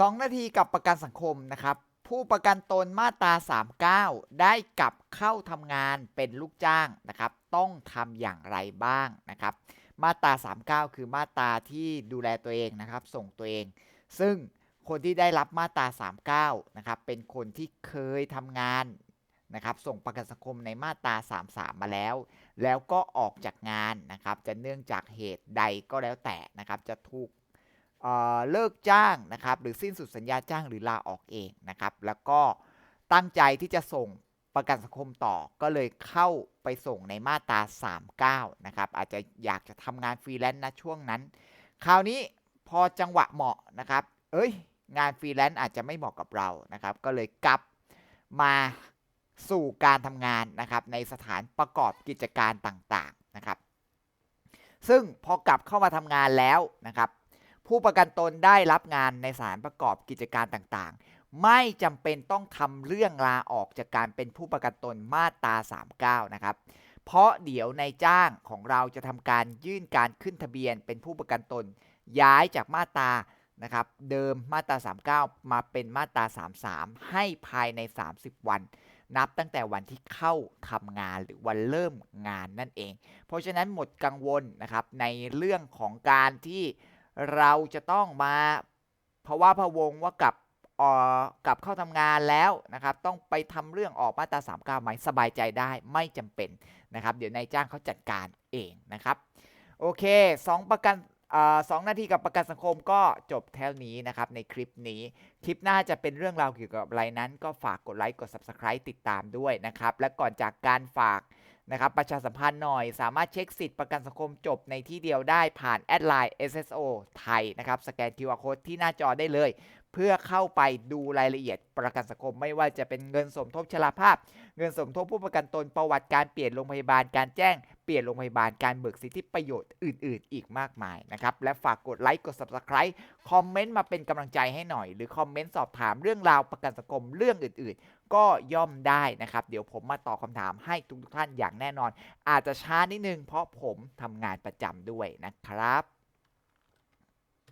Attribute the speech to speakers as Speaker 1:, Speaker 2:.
Speaker 1: 2 นาทีกับประกันสังคมนะครับ ผู้ประกันตนมาตรา 39 ได้กลับเข้าทำงานเป็นลูกจ้างนะครับ ต้องทำอย่างไรบ้างนะครับ มาตรา 39 คือมาตราที่ดูแลตัวเองนะครับ ส่งตัวเอง ซึ่งคนที่ได้รับมาตรา 39 นะครับ เป็นคนที่เคยทำงานนะครับ ส่งประกันสังคมในมาตรา 33 มาแล้ว แล้วก็ออกจากงานนะครับ จะเนื่องจากเหตุใดก็แล้วแต่นะครับ จะถูก เเลิกจ้างนะครับหรือสิ้นสุดสัญญาจ้างหรือลาออกเองนะครับแล้วก็ตั้งใจที่จะส่งประกันสังคมต่อก็เลยเข้าไปส่งในมาตรา39นะครับอาจจะอยากจะทำงานฟรีแลนซ์นะช่วงนั้น คราวนี้พอจังหวะเหมาะนะครับเอ้ยงานฟรีแลนซ์อาจจะไม่เหมาะกับเรานะครับก็เลยกลับมาสู่การทำงานนะครับในสถานประกอบกิจการต่างๆนะครับซึ่งพอกลับเข้ามาทำงานแล้วนะครับ ผู้ประกันตนได้รับงานในสานประกอบกิจการต่างๆ ไม่จำเป็นต้องทำเรื่องลาออกจากการเป็นผู้ประกันตนมาตรา39 นะครับ เพราะเดี๋ยวนายจ้างของเราจะทำการยื่นการขึ้นทะเบียนเป็นผู้ประกันตน ย้ายจากมาตรานะครับเดิมมาตรา 39 มาเป็นมาตรา 33 ให้ภายใน 30 วัน นับตั้งแต่วันที่เข้าทำงานหรือวันเริ่มงานนั่นเอง เพราะฉะนั้นหมดกังวลนะครับในเรื่องของการที่ เราจะต้องมาเพราะว่าพะวงว่ากลับอ่อกลับเข้าทำงานแล้วนะครับ ต้องไปทำเรื่องออกมาตรา39ไหมสบายใจได้ไม่จำเป็นนะครับ เดี๋ยวนายจ้างเขาจัดการเองนะครับ โอเค 2 ประกันอ่าสองนาทีกับประกันสังคมก็จบแค่นี้นะครับ ในคลิปนี้ คลิปหน้าจะเป็นเรื่องราวเกี่ยวกับอะไรนั้น ก็ฝากกดไลค์กด Subscribe ติดตามด้วยนะครับ และก่อนจากการฝาก นะครับประชาสัมพันธ์หน่อย สามารถเช็คสิทธิ์ประกันสังคมจบในที่เดียวได้ผ่านแอดไลน์ SSO ไทยนะครับสแกน QR Code ที่หน้าจอได้เลย เพื่อเข้าไปดูรายละเอียดประกันสังคม ไม่ว่าจะเป็นเงินสมทบชราภาพ เงินสมทบผู้ประกันตนประวัติการเปลี่ยนโรงพยาบาลการแจ้ง เปลี่ยนโรงพยาบาลการเบิกสิทธิประโยชน์อื่น ๆ อีกมากมายนะครับ และฝากกดไลค์กด Subscribe คอมเมนต์มาเป็นกำลังใจให้หน่อย หรือคอมเมนต์สอบถามเรื่องราวประกันสังคมเรื่องอื่น ๆ ก็ย่อมได้นะครับ เดี๋ยวผมมาตอบคำถามให้ทุกๆท่านอย่างแน่นอน อาจจะช้านิดนึงเพราะผมทำงานประจำด้วยนะครับ